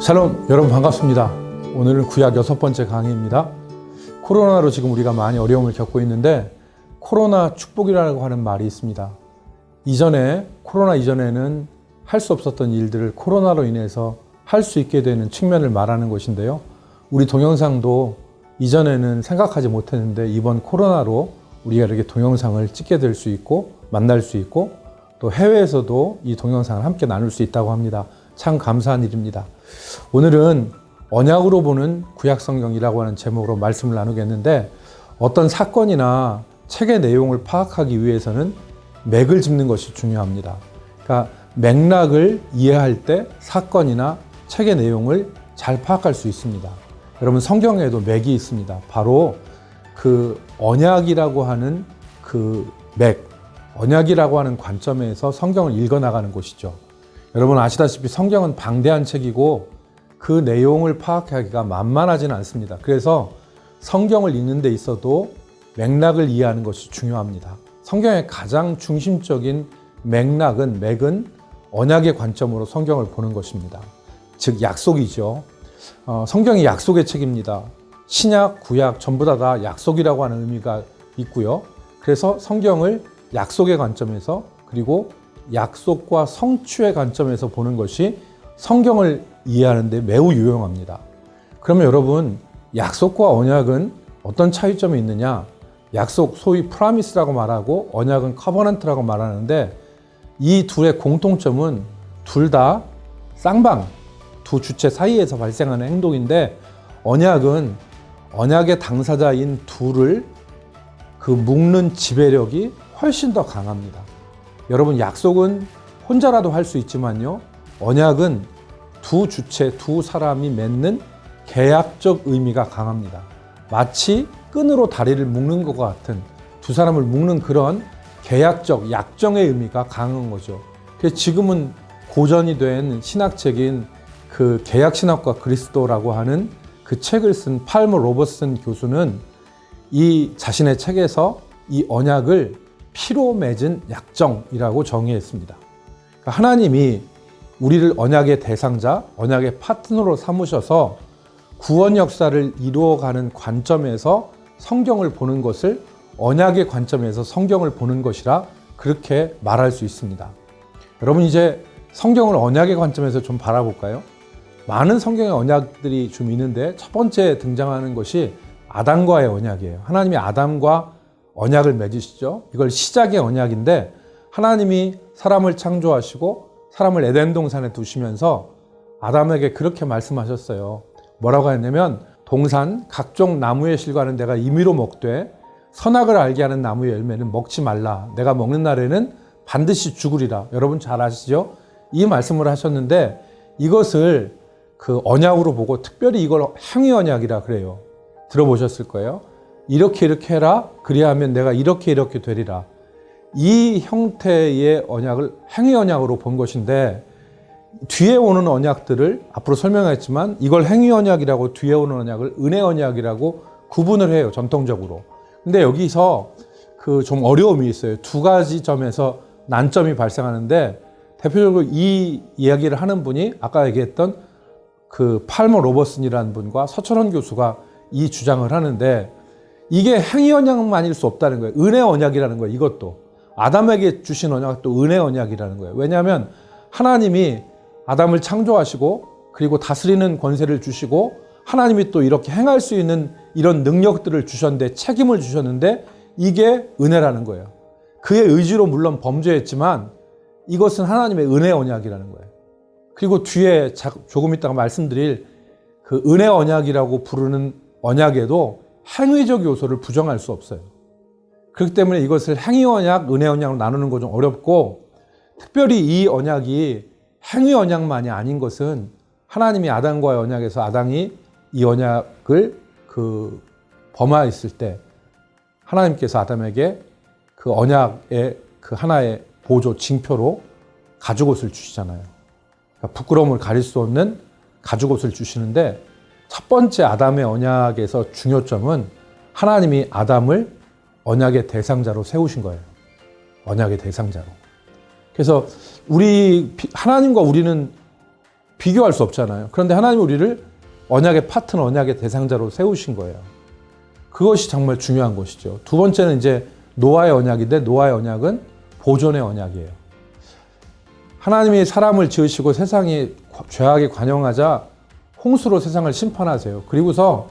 샬롬 여러분 반갑습니다. 오늘은 구약 여섯 번째 강의입니다. 코로나로 지금 우리가 많이 어려움을 겪고 있는데 코로나 축복이라고 하는 말이 있습니다. 이전에 코로나 이전에는 할 수 없었던 일들을 코로나로 인해서 할 수 있게 되는 측면을 말하는 것인데요. 우리 동영상도 이전에는 생각하지 못했는데 이번 코로나로 우리가 이렇게 동영상을 찍게 될 수 있고 만날 수 있고 또 해외에서도 이 동영상을 함께 나눌 수 있다고 합니다. 참 감사한 일입니다. 오늘은 언약으로 보는 구약 성경이라고 하는 제목으로 말씀을 나누겠는데 어떤 사건이나 책의 내용을 파악하기 위해서는 맥을 짚는 것이 중요합니다. 그러니까 맥락을 이해할 때 사건이나 책의 내용을 잘 파악할 수 있습니다. 여러분 성경에도 맥이 있습니다. 바로 그 언약이라고 하는 그 맥, 언약이라고 하는 관점에서 성경을 읽어 나가는 곳이죠. 여러분 아시다시피 성경은 방대한 책이고 그 내용을 파악하기가 만만하지는 않습니다. 그래서 성경을 읽는 데 있어도 맥락을 이해하는 것이 중요합니다. 성경의 가장 중심적인 맥락은 맥은 언약의 관점으로 성경을 보는 것입니다. 즉 약속이죠. 어, 성경이 약속의 책입니다. 신약, 구약 전부 다, 다 약속이라고 하는 의미가 있고요. 그래서 성경을 약속의 관점에서 그리고 약속과 성취의 관점에서 보는 것이 성경을 이해하는데 매우 유용합니다. 그러면 여러분, 약속과 언약은 어떤 차이점이 있느냐? 약속, 소위 프라미스라고 말하고 언약은 커버넌트라고 말하는데 이 둘의 공통점은 둘 다 쌍방, 두 주체 사이에서 발생하는 행동인데 언약은 언약의 당사자인 둘을 그 묶는 지배력이 훨씬 더 강합니다. 여러분 약속은 혼자라도 할 수 있지만요. 언약은 두 주체, 두 사람이 맺는 계약적 의미가 강합니다. 마치 끈으로 다리를 묶는 것 같은 두 사람을 묶는 그런 계약적 약정의 의미가 강한 거죠. 지금은 고전이 된 신학책인 그 계약 신학과 그리스도라고 하는 그 책을 쓴 팔머 로버슨 교수는 이 자신의 책에서 이 언약을 피로 맺은 약정이라고 정의했습니다. 그러니까 하나님이 우리를 언약의 대상자, 언약의 파트너로 삼으셔서 구원 역사를 이루어가는 관점에서 성경을 보는 것을 언약의 관점에서 성경을 보는 것이라 그렇게 말할 수 있습니다. 여러분 이제 성경을 언약의 관점에서 좀 바라볼까요? 많은 성경의 언약들이 좀 있는데 첫 번째 등장하는 것이 아담과의 언약이에요. 하나님이 아담과 언약을 맺으시죠. 이걸 시작의 언약인데 하나님이 사람을 창조하시고 사람을 에덴 동산에 두시면서 아담에게 그렇게 말씀하셨어요. 뭐라고 했냐면 동산 각종 나무의 실과는 내가 임의로 먹되 선악을 알게 하는 나무의 열매는 먹지 말라. 내가 먹는 날에는 반드시 죽으리라. 여러분 잘 아시죠? 이 말씀을 하셨는데 이것을 그 언약으로 보고 특별히 이걸 행위 언약이라 그래요. 들어보셨을 거예요. 이렇게 이렇게 해라. 그리하면 내가 이렇게 이렇게 되리라. 이 형태의 언약을 행위 언약으로 본 것인데 뒤에 오는 언약들을 앞으로 설명했지만 이걸 행위 언약이라고 뒤에 오는 언약을 은혜 언약이라고 구분을 해요. 전통적으로. 근데 여기서 그 좀 어려움이 있어요. 두 가지 점에서 난점이 발생하는데 대표적으로 이 이야기를 하는 분이 아까 얘기했던 그 팔머 로버슨이라는 분과 서철원 교수가 이 주장을 하는데 이게 행위 언약만일 수 없다는 거예요. 은혜 언약이라는 거예요. 이것도 아담에게 주신 언약도 은혜 언약이라는 거예요. 왜냐하면 하나님이 아담을 창조하시고 그리고 다스리는 권세를 주시고 하나님이 또 이렇게 행할 수 있는 이런 능력들을 주셨는데 책임을 주셨는데 이게 은혜라는 거예요. 그의 의지로 물론 범죄했지만 이것은 하나님의 은혜 언약이라는 거예요. 그리고 뒤에 조금 이따가 말씀드릴 그 은혜 언약이라고 부르는 언약에도 행위적 요소를 부정할 수 없어요. 그렇기 때문에 이것을 행위 언약, 은혜 언약으로 나누는 거좀 어렵고 특별히 이 언약이 행위 언약만이 아닌 것은 하나님이 아담과의 언약에서 아담이 이 언약을 그 범하였을 때 하나님께서 아담에게 그 언약의 그 하나의 보조 징표로 가죽옷을 주시잖아요. 그러니까 부끄러움을 가릴 수 없는 가죽옷을 주시는데 첫 번째 아담의 언약에서 중요점은 하나님이 아담을 언약의 대상자로 세우신 거예요. 언약의 대상자로. 그래서 우리 하나님과 우리는 비교할 수 없잖아요. 그런데 하나님 우리를 언약의 파트너, 언약의 대상자로 세우신 거예요. 그것이 정말 중요한 것이죠. 두 번째는 이제 노아의 언약인데 노아의 언약은 보존의 언약이에요. 하나님이 사람을 지으시고 세상이 죄악에 관영하자 홍수로 세상을 심판하세요. 그리고서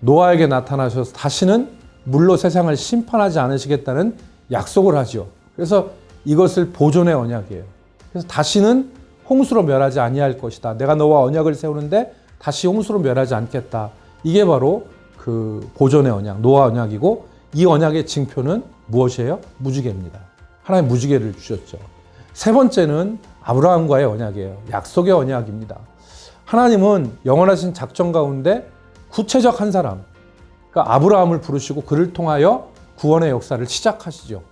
노아에게 나타나셔서 다시는 물로 세상을 심판하지 않으시겠다는 약속을 하죠. 그래서 이것을 보존의 언약이에요. 그래서 다시는 홍수로 멸하지 아니할 것이다. 내가 너와 언약을 세우는데 다시 홍수로 멸하지 않겠다. 이게 바로 그 보존의 언약, 노아 언약이고 이 언약의 징표는 무엇이에요? 무지개입니다. 하나님 무지개를 주셨죠. 세 번째는 아브라함과의 언약이에요. 약속의 언약입니다. 하나님은 영원하신 작정 가운데 구체적 한 사람, 그러니까 아브라함을 부르시고 그를 통하여 구원의 역사를 시작하시죠.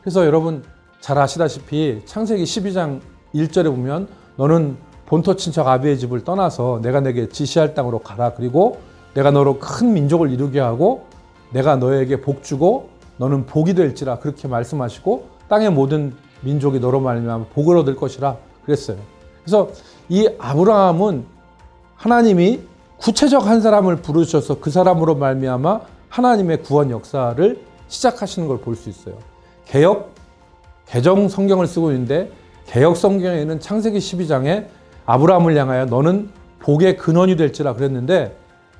그래서 여러분 잘 아시다시피 창세기 12장 1절에 보면 너는 본토 친척 아비의 집을 떠나서 내가 내게 지시할 땅으로 가라. 그리고 내가 너로 큰 민족을 이루게 하고 내가 너에게 복 주고 너는 복이 될지라 그렇게 말씀하시고 땅의 모든 민족이 너로 말미암아 복을 얻을 것이라 그랬어요. 그래서 이 아브라함은 하나님이 구체적 한 사람을 부르셔서 그 사람으로 말미암아 하나님의 구원 역사를 시작하시는 걸 볼 수 있어요. 개혁 개정 성경을 쓰고 있는데 개혁 성경에는 창세기 12장에 아브라함을 향하여 너는 복의 근원이 될지라 그랬는데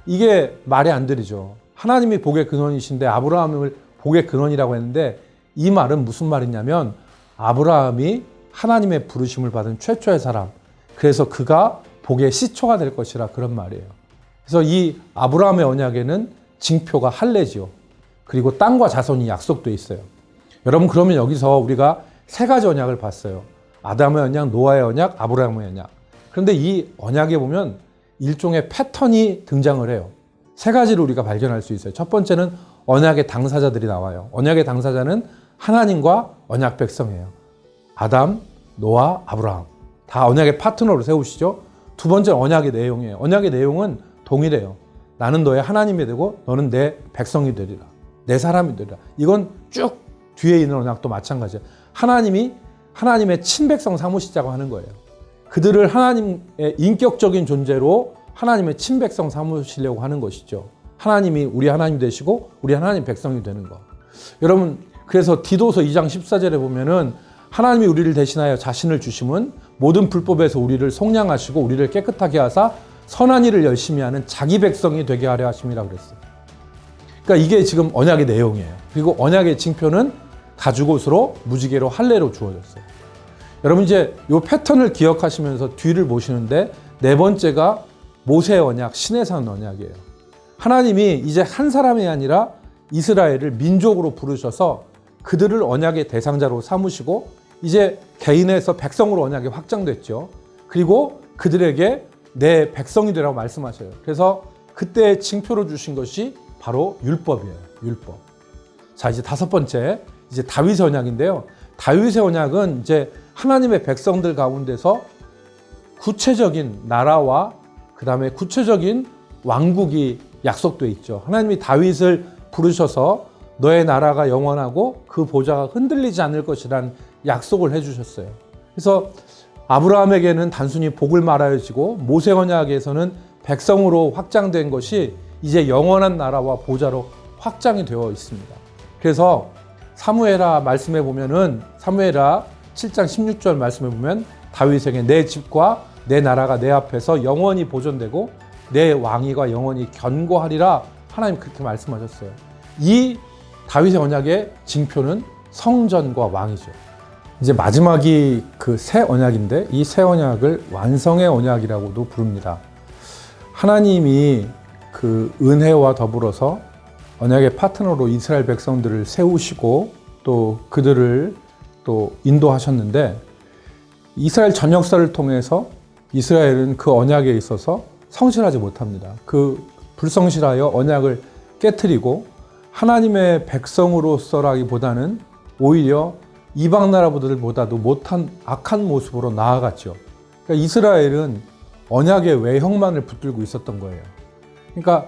이게 말이 안 들리죠. 하나님이 복의 근원이신데 아브라함을 복의 근원이라고 했는데 이 말은 무슨 말이냐면 아브라함이 하나님의 부르심을 받은 최초의 사람. 그래서 그가 복의 시초가 될 것이라 그런 말이에요. 그래서 이 아브라함의 언약에는 징표가 할례지요. 그리고 땅과 자손이 약속돼 있어요. 여러분 그러면 여기서 우리가 세 가지 언약을 봤어요. 아담의 언약, 노아의 언약, 아브라함의 언약. 그런데 이 언약에 보면 일종의 패턴이 등장을 해요. 세 가지를 우리가 발견할 수 있어요. 첫 번째는 언약의 당사자들이 나와요. 언약의 당사자는 하나님과 언약 백성이에요. 아담, 노아, 아브라함. 다 언약의 파트너로 세우시죠. 두 번째 언약의 내용이에요. 언약의 내용은 동일해요. 나는 너의 하나님이 되고 너는 내 백성이 되리라. 내 사람이 되리라. 이건 쭉 뒤에 있는 언약도 마찬가지예요. 하나님이 하나님의 친백성 삼으시자고 하는 거예요. 그들을 하나님의 인격적인 존재로 하나님의 친백성 삼으시려고 하는 것이죠. 하나님이 우리 하나님 되시고 우리 하나님 백성이 되는 것. 여러분 그래서 디도서 2장 14절에 보면은 하나님이 우리를 대신하여 자신을 주심은 모든 불법에서 우리를 속량하시고 우리를 깨끗하게 하사 선한 일을 열심히 하는 자기 백성이 되게 하려 하심이라 그랬어요. 그러니까 이게 지금 언약의 내용이에요. 그리고 언약의 징표는 가죽옷으로 무지개로 할례로 주어졌어요. 여러분 이제 이 패턴을 기억하시면서 뒤를 보시는데 네 번째가 모세 언약, 신해산 언약이에요. 하나님이 이제 한 사람이 아니라 이스라엘을 민족으로 부르셔서 그들을 언약의 대상자로 삼으시고 이제 개인에서 백성으로 언약이 확장됐죠. 그리고 그들에게 내 백성이 되라고 말씀하셔요. 그래서 그때 징표로 주신 것이 바로 율법이에요. 율법. 자, 이제 다섯 번째, 이제 다윗의 언약인데요. 다윗의 언약은 이제 하나님의 백성들 가운데서 구체적인 나라와 그 다음에 구체적인 왕국이 약속돼 있죠. 하나님이 다윗을 부르셔서 너의 나라가 영원하고 그 보좌가 흔들리지 않을 것이란 약속을 해주셨어요. 그래서 아브라함에게는 단순히 복을 말하여지고 모세 언약에서는 백성으로 확장된 것이 이제 영원한 나라와 보좌로 확장이 되어 있습니다. 그래서 사무엘하 말씀에 보면은 사무엘하 7장 16절 말씀에 보면 다윗에게 내 집과 내 나라가 내 앞에서 영원히 보존되고 내 왕위가 영원히 견고하리라 하나님 그렇게 말씀하셨어요. 이 다윗의 언약의 징표는 성전과 왕이죠. 이제 마지막이 그 새 언약인데 이 새 언약을 완성의 언약이라고도 부릅니다. 하나님이 그 은혜와 더불어서 언약의 파트너로 이스라엘 백성들을 세우시고 또 그들을 또 인도하셨는데 이스라엘 전 역사를 통해서 이스라엘은 그 언약에 있어서 성실하지 못합니다. 그 불성실하여 언약을 깨뜨리고 하나님의 백성으로서라기보다는 오히려 이방 나라들보다도 못한 악한 모습으로 나아갔죠. 그러니까 이스라엘은 언약의 외형만을 붙들고 있었던 거예요. 그러니까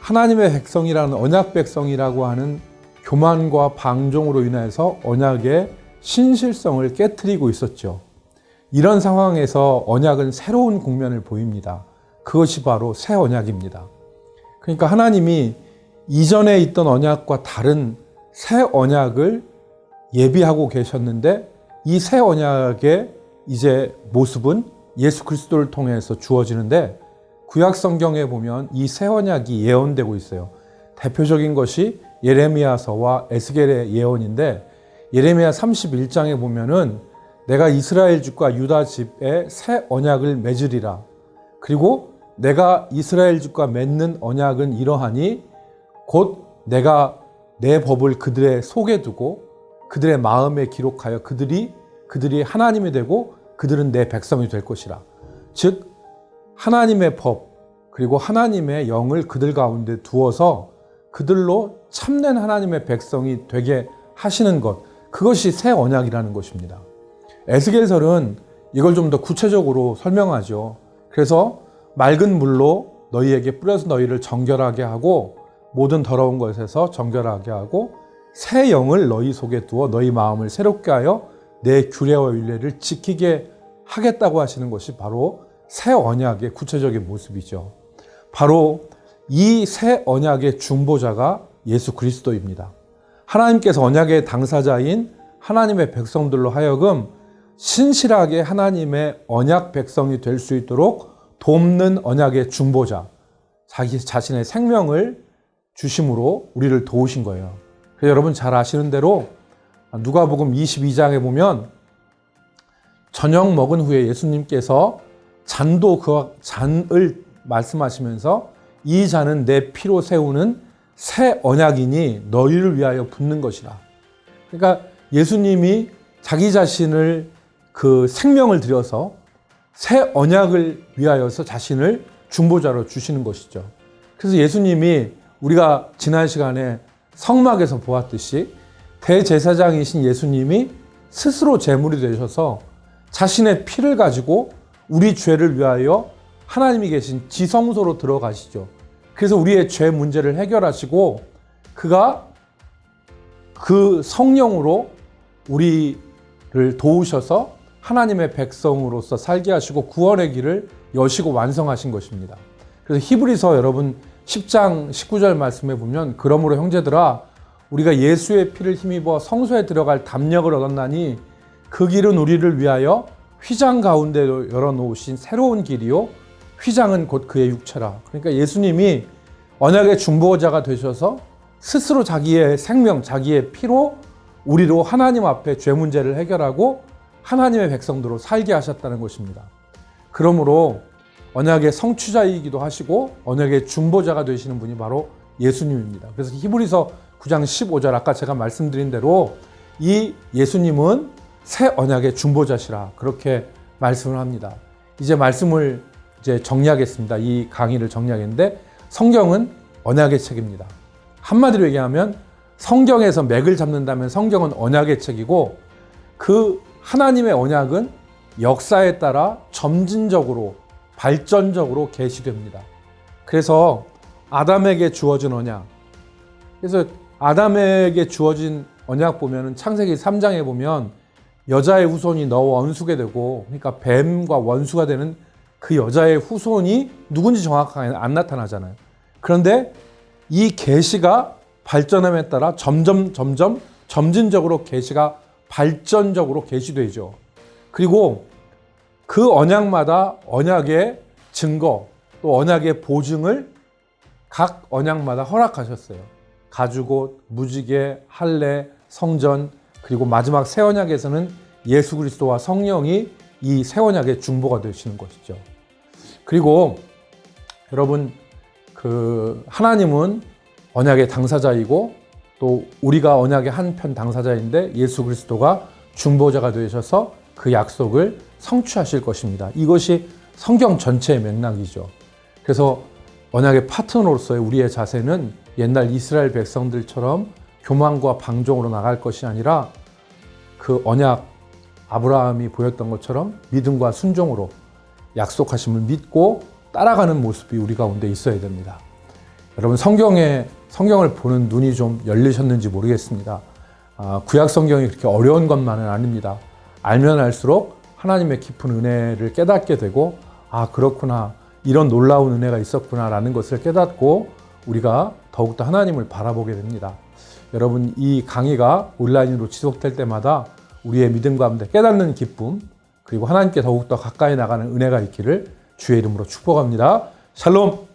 하나님의 백성이라는 언약 백성이라고 하는 교만과 방종으로 인해서 언약의 신실성을 깨뜨리고 있었죠. 이런 상황에서 언약은 새로운 국면을 보입니다. 그것이 바로 새 언약입니다. 그러니까 하나님이 이전에 있던 언약과 다른 새 언약을 예비하고 계셨는데 이 새 언약의 이제 모습은 예수 그리스도를 통해서 주어지는데 구약 성경에 보면 이 새 언약이 예언되고 있어요. 대표적인 것이 예레미야서와 에스겔의 예언인데 예레미야 31장에 보면은 내가 이스라엘 집과 유다 집에 새 언약을 맺으리라. 그리고 내가 이스라엘 집과 맺는 언약은 이러하니 곧 내가 내 법을 그들의 속에 두고 그들의 마음에 기록하여 그들이 그들이 하나님이 되고 그들은 내 백성이 될 것이라. 즉 하나님의 법 그리고 하나님의 영을 그들 가운데 두어서 그들로 참된 하나님의 백성이 되게 하시는 것 그것이 새 언약이라는 것입니다. 에스겔설은 이걸 좀 더 구체적으로 설명하죠. 그래서 맑은 물로 너희에게 뿌려서 너희를 정결하게 하고 모든 더러운 것에서 정결하게 하고 새 영을 너희 속에 두어 너희 마음을 새롭게 하여 내 규례와 윤례를 지키게 하겠다고 하시는 것이 바로 새 언약의 구체적인 모습이죠. 바로 이 새 언약의 중보자가 예수 그리스도입니다. 하나님께서 언약의 당사자인 하나님의 백성들로 하여금 신실하게 하나님의 언약 백성이 될 수 있도록 돕는 언약의 중보자, 자기 자신의 생명을 주심으로 우리를 도우신 거예요. 여러분 잘 아시는 대로 누가복음 22장에 보면 저녁 먹은 후에 예수님께서 잔도 그 잔을 말씀하시면서 이 잔은 내 피로 세우는 새 언약이니 너희를 위하여 붓는 것이라. 그러니까 예수님이 자기 자신을 그 생명을 들여서 새 언약을 위하여서 자신을 중보자로 주시는 것이죠. 그래서 예수님이 우리가 지난 시간에 성막에서 보았듯이 대제사장이신 예수님이 스스로 제물이 되셔서 자신의 피를 가지고 우리 죄를 위하여 하나님이 계신 지성소로 들어가시죠. 그래서 우리의 죄 문제를 해결하시고 그가 그 성령으로 우리를 도우셔서 하나님의 백성으로서 살게 하시고 구원의 길을 여시고 완성하신 것입니다. 그래서 히브리서 여러분 10장 19절 말씀에 보면 그러므로 형제들아 우리가 예수의 피를 힘입어 성소에 들어갈 담력을 얻었나니 그 길은 우리를 위하여 휘장 가운데 열어 놓으신 새로운 길이요 휘장은 곧 그의 육체라. 그러니까 예수님이 언약의 중보자가 되셔서 스스로 자기의 생명, 자기의 피로 우리로 하나님 앞에 죄 문제를 해결하고 하나님의 백성들로 살게 하셨다는 것입니다. 그러므로 언약의 성취자이기도 하시고 언약의 중보자가 되시는 분이 바로 예수님입니다. 그래서 히브리서 9장 15절 아까 제가 말씀드린 대로 이 예수님은 새 언약의 중보자시라 그렇게 말씀을 합니다. 이제 말씀을 이제 정리하겠습니다. 이 강의를 정리하겠는데 성경은 언약의 책입니다. 한마디로 얘기하면 성경에서 맥을 잡는다면 성경은 언약의 책이고 그 하나님의 언약은 역사에 따라 점진적으로 발전적으로 계시됩니다. 그래서 아담에게 주어진 언약. 그래서 아담에게 주어진 언약 보면은 창세기 3장에 보면 여자의 후손이 너와 원수게 되고 그러니까 뱀과 원수가 되는 그 여자의 후손이 누군지 정확하게 안 나타나잖아요. 그런데 이 계시가 발전함에 따라 점점 점점 점진적으로 계시가 발전적으로 계시되죠. 그리고 그 언약마다 언약의 증거 또 언약의 보증을 각 언약마다 허락하셨어요. 가죽옷, 무지개, 할례, 성전 그리고 마지막 새 언약에서는 예수 그리스도와 성령이 이 새 언약의 중보가 되시는 것이죠. 그리고 여러분 그 하나님은 언약의 당사자이고 또 우리가 언약의 한편 당사자인데 예수 그리스도가 중보자가 되셔서 그 약속을 성취하실 것입니다. 이것이 성경 전체의 맥락이죠. 그래서 언약의 파트너로서의 우리의 자세는 옛날 이스라엘 백성들처럼 교만과 방종으로 나갈 것이 아니라 그 언약 아브라함이 보였던 것처럼 믿음과 순종으로 약속하심을 믿고 따라가는 모습이 우리 가운데 있어야 됩니다. 여러분 성경에 성경을 보는 눈이 좀 열리셨는지 모르겠습니다. 아, 구약 성경이 그렇게 어려운 것만은 아닙니다. 알면 알수록 하나님의 깊은 은혜를 깨닫게 되고 아 그렇구나 이런 놀라운 은혜가 있었구나라는 것을 깨닫고 우리가 더욱더 하나님을 바라보게 됩니다. 여러분 이 강의가 온라인으로 지속될 때마다 우리의 믿음 가운데 깨닫는 기쁨 그리고 하나님께 더욱더 가까이 나가는 은혜가 있기를 주의 이름으로 축복합니다. 샬롬!